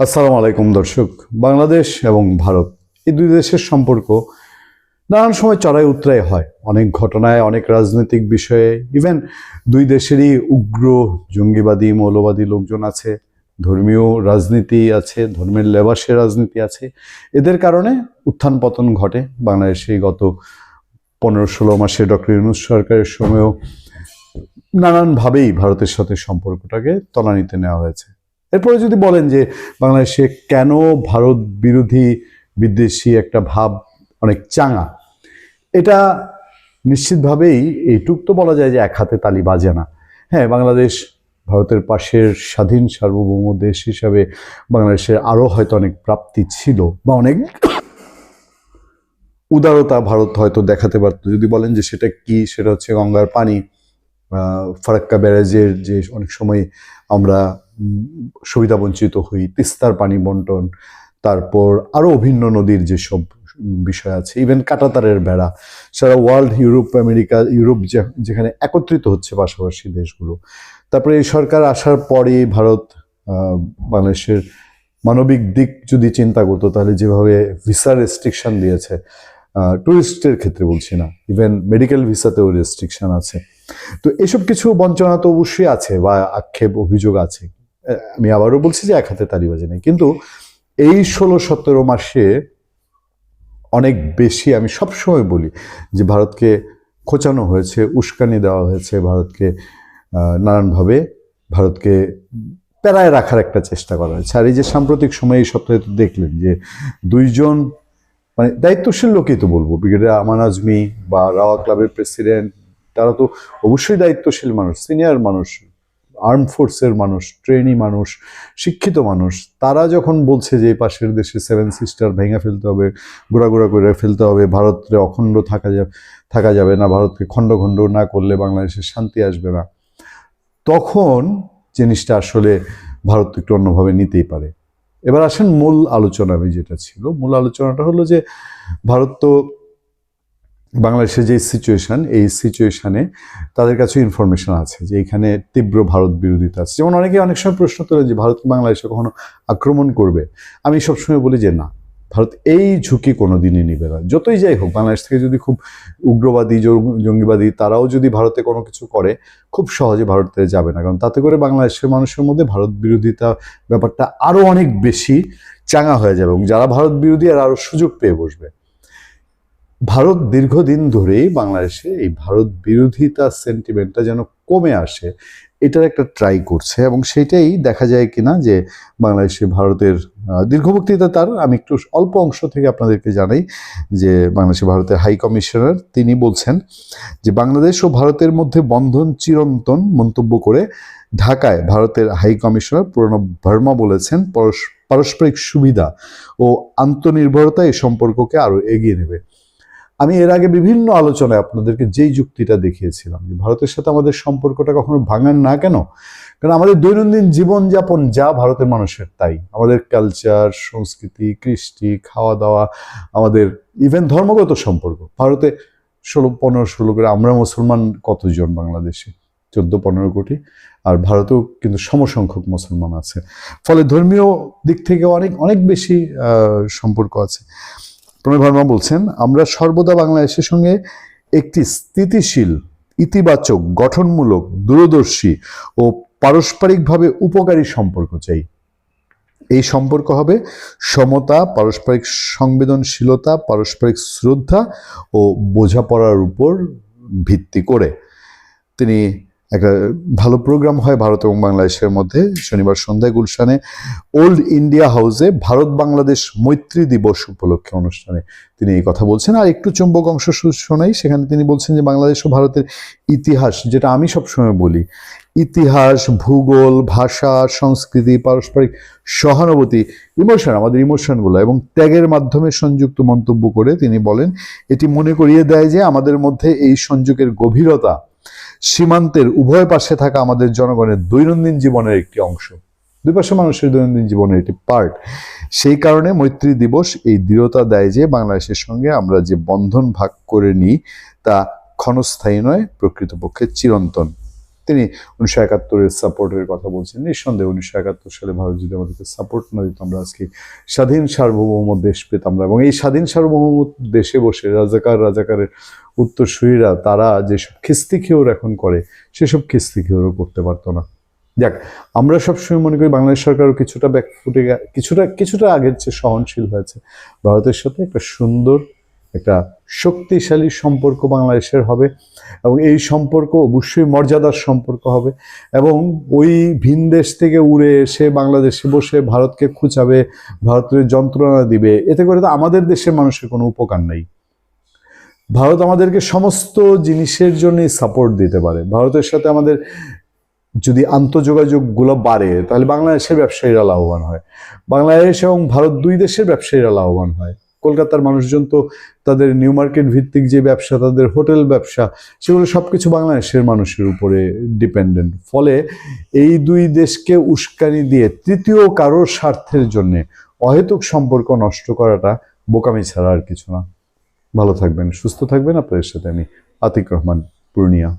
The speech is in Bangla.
আসসালামু আলাইকুম, দর্শক। বাংলাদেশ এবং ভারত, এই দুই দেশের সম্পর্ক নানান সময় চড়াই উতরাই হয়। অনেক ঘটনায়, অনেক রাজনৈতিক বিষয়ে ইভেন দুই দেশেরই উগ্র, জঙ্গিবাদী, মৌলবাদী লোকজন আছে, ধর্মীয় রাজনীতি আছে, ধর্মের লেবাসের রাজনীতি আছে। এদের কারণে উত্থান পতন ঘটে। বাংলাদেশে গত পনেরো ষোলো মাসে ডক্টর ইউনুস সরকারের সময়ও নানানভাবেই ভারতের সাথে সম্পর্কটাকে তলানিতে নেওয়া হয়েছে। এরপরে যদি বলেন যে বাংলাদেশে কেন ভারত বিরোধী বিদ্বেষী একটা ভাব অনেক চাঙা, এটা নিশ্চিতভাবেই এইটুক তো বলা যায় যে এক হাতে তালি বাজে না। হ্যাঁ বাংলাদেশ ভারতের পাশের স্বাধীন সার্বভৌম দেশ হিসাবে বাংলাদেশের আরও হয়তো অনেক প্রাপ্তি ছিল বা অনেক উদারতা ভারত হয়তো দেখাতে পারতো। যদি বলেন যে সেটা কি, সেটা হচ্ছে গঙ্গার পানি ফারাক্কা ব্যারাজের যে অনেক সময় আমরা সুবিধা বঞ্চিত হই, তিস্তার পানি বন্টন, তারপর আরও অভিন্ন নদীর যেসব বিষয় আছে ইভেন কাটাতারের বেড়া সারা ওয়ার্ল্ড ইউরোপ আমেরিকা ইউরোপ যেখানে একত্রিত হচ্ছে পাশাপাশি দেশগুলো। তারপরে এই সরকার আসার পরে ভারত বাংলাদেশের মানবিক দিক যদি চিন্তা করতো, তাহলে যেভাবে ভিসা রেস্ট্রিকশন দিয়েছে টুরিস্টের ক্ষেত্রে বলছি না ইভেন মেডিকেল ভিসাতেও রেস্ট্রিকশন আছে। তো এসব কিছু বঞ্চনা তো অবশ্যই আছে বা আক্ষেপ, অভিযোগ আছে। আমি আবারও বলছি যে এক হাতে তালি বাজে নেই। কিন্তু এই ষোলো, সতেরো মাসে অনেক বেশি আমি সবসময় বলি যে ভারতকে খোঁচানো হয়েছে, উস্কানি দেওয়া হয়েছে, ভারতকে নানানভাবে ভারতকে প্যারায় রাখার একটা চেষ্টা করা হয়েছে। আর এই যে সাম্প্রতিক সময়ে এই সপ্তাহে তো দেখলেন যে দুইজন মানে দায়িত্বশীল লোকই তো বলব, ব্রিগেডিয়ার আমান আজমি বা রাওয়া ক্লাবের প্রেসিডেন্ট, তারা তো অবশ্যই দায়িত্বশীল মানুষ, সিনিয়র মানুষ। আর্ম ফোর্সের মানুষ ট্রেনি মানুষ, শিক্ষিত মানুষ, তারা যখন বলছে যে পাশের দেশে সেভেন সিস্টার ভেঙে ফেলতে হবে গোড়াগোড়া করে ফেলতে হবে ভারতে অখণ্ড থাকা যাবে থাকা যাবে না, ভারতকে খণ্ড খণ্ড না করলে বাংলাদেশের শান্তি আসবে না। তখন জিনিসটা আসলে ভারত একটু অন্যভাবে নিতেই পারে। এবার আসেন মূল আলোচনা আমি যেটা ছিল, মূল আলোচনাটা হলো যে ভারত তো বাংলাদেশের যে সিচুয়েশন এই সিচুয়েশানে তাদের কাছে ইনফরমেশন আছে যে এখানে তীব্র ভারত বিরোধিতা আছে। যেমন অনেকে অনেক সময় প্রশ্ন তোলে যে ভারত বাংলাদেশে কখনো আক্রমণ করবে। আমি সবসময় বলি যে না, ভারত এই ঝুঁকি কোনো দিনই নিবে না। যতই যাই হোক, বাংলাদেশ থেকে যদি খুব উগ্রবাদী জঙ্গিবাদী, তারাও যদি ভারতে কোনো কিছু করে, খুব সহজে ভারতে যাবে না। কারণ তাতে করে বাংলাদেশের মানুষের মধ্যে ভারত বিরোধিতা ব্যাপারটা আরও অনেক বেশি চাঙা হয়ে যাবে এবং যারা ভারত বিরোধী আর আরও সুযোগ পেয়ে বসবে। ভারত দীর্ঘদিন ধরেই বাংলাদেশে এই ভারত বিরোধিতা সেন্টিমেন্টটা যেন কমে আসে এটার একটা ট্রাই করছে এবং সেটাই দেখা যায় কিনা যে বাংলাদেশে ভারতের আহ, দীর্ঘ বক্তৃতা তার। আমি একটু অল্প অংশ থেকে আপনাদেরকে জানাই যে বাংলাদেশে ভারতের হাই কমিশনার তিনি বলছেন যে বাংলাদেশ ও ভারতের মধ্যে বন্ধন চিরন্তন মন্তব্য করে ঢাকায় ভারতের হাই কমিশনার প্রণব ভার্মা বলেছেন পরস- পারস্পরিক সুবিধা ও আন্তনির্ভরতা এই সম্পর্ককে আরও এগিয়ে নেবে। আমি এর আগে বিভিন্ন আলোচনায় আপনাদেরকে যেই যুক্তিটা দেখিয়েছিলাম যে ভারতের সাথে আমাদের সম্পর্কটা কখনো ভাঙান না কেন? কারণ আমাদের দৈনন্দিন জীবনযাপন যা ভারতের মানুষের তাই। আমাদের কালচার সংস্কৃতি, কৃষ্টি খাওয়া দাওয়া আমাদের ইভেন ধর্মগত সম্পর্ক। ভারতে ষোলো, পনেরো, ষোলো করে আমরা মুসলমান কতজন বাংলাদেশে? চোদ্দ, পনেরো কোটি। আর ভারতেও কিন্তু সমসংখ্যক মুসলমান আছে। ফলে ধর্মীয় দিক থেকে অনেক অনেক বেশি সম্পর্ক আছে। প্রণয় ভার্মা বলছেন, আমরা সর্বদা বাংলাদেশের সঙ্গে একটি স্থিতিশীল, ইতিবাচক, গঠনমূলক, দূরদর্শী ও পারস্পরিকভাবে উপকারী সম্পর্ক চাই। এই সম্পর্ক হবে সমতা, পারস্পরিক সংবেদনশীলতা, পারস্পরিক শ্রদ্ধা ও বোঝাপড়ার উপর ভিত্তি করে। তিনি একটা ভালো প্রোগ্রাম হয় ভারত এবং বাংলাদেশের মধ্যে। শনিবার সন্ধ্যায় গুলশানে ওল্ড ইন্ডিয়া হাউসে ভারত বাংলাদেশ মৈত্রী দিবস উপলক্ষে অনুষ্ঠানে তিনি এই কথা বলছেন। আর একটু চুম্বক অংশ শোনাই, সেখানে তিনি বলছেন যে বাংলাদেশ ও ভারতের ইতিহাস, যেটা আমি সবসময় বলি, ইতিহাস, ভূগোল, ভাষা, সংস্কৃতি, পারস্পরিক সহানুভূতি ইমোশন আমাদের ইমোশনগুলো এবং ত্যাগের মাধ্যমে সংযুক্ত মন্তব্য করে তিনি বলেন, এটি মনে করিয়ে দেয় যে আমাদের মধ্যে এই সংযোগের গভীরতা সীমান্তের উভয় পাশে থাকা আমাদের জনগণের দৈনন্দিন জীবনের একটি অংশ। দুই পাশে মানুষের দৈনন্দিন জীবনের একটি পার্ট সেই কারণে মৈত্রী দিবস এই দৃঢ়তা দেয় যে, বাংলাদেশের সঙ্গে আমরা যে বন্ধন ভাগ করে নিই, তা ক্ষণস্থায়ী নয়, প্রকৃতপক্ষে চিরন্তন। তিনি উনিশশো একাত্তরের সাপোর্টের কথা বলছেন। নিঃসন্দেহে উনিশশো একাত্তর সালে ভারত যদি আমাদেরকে সাপোর্ট না দিত, আমরা আজকে স্বাধীন সার্বভৌম দেশ পেতাম না। এবং এই স্বাধীন সার্বভৌম দেশে বসে রাজাকার, রাজাকারের উত্তরসূরীরা, তারা যেসব খিস্তি খেয়োর এখন করে, সেসব খিস্তি খেয়োরও করতে পারতো না। যাক, আমরা সবসময় মনে করি বাংলাদেশ সরকারও কিছুটা ব্যাক ফুটে কিছুটা কিছুটা আগের চেয়ে সহনশীল হয়েছে। ভারতের সাথে একটা সুন্দর একটা শক্তিশালী সম্পর্ক বাংলাদেশের হবে এবং এই সম্পর্ক অবশ্যই মর্যাদার সম্পর্ক হবে এবং ওই ভিন দেশ থেকে উড়ে এসে বাংলাদেশে বসে ভারতকে খুঁচাবে, ভারতের যন্ত্রণা দিবে, এতে করে তো আমাদের দেশের মানুষের কোনো উপকার নেই। ভারত আমাদেরকে সমস্ত জিনিসের জন্যই সাপোর্ট দিতে পারে। ভারতের সাথে আমাদের যদি আন্তঃযোগাযোগগুলো বাড়ে, তাহলে বাংলাদেশের ব্যবসায়ীরা লাভবান হয়। বাংলাদেশ এবং ভারত দুই দেশের ব্যবসায়ীরা লাভবান হয়। কলকাতার মানুষজন তো তাদের নিউ মার্কেট ভিত্তিক যে ব্যবসা, তাদের হোটেল ব্যবসা, সেগুলো সব কিছু বাংলাদেশের মানুষের উপরে ডিপেন্ডেন্ট। ফলে এই দুই দেশকে উস্কানি দিয়ে তৃতীয় কারোর স্বার্থের জন্য অহেতুক সম্পর্ক নষ্ট করাটা বোকামি ছাড়া আর কিছু না। ভালো থাকবেন, সুস্থ থাকবেন। আপনাদের সাথে আমি আতিক রহমান, পূর্ণিয়া।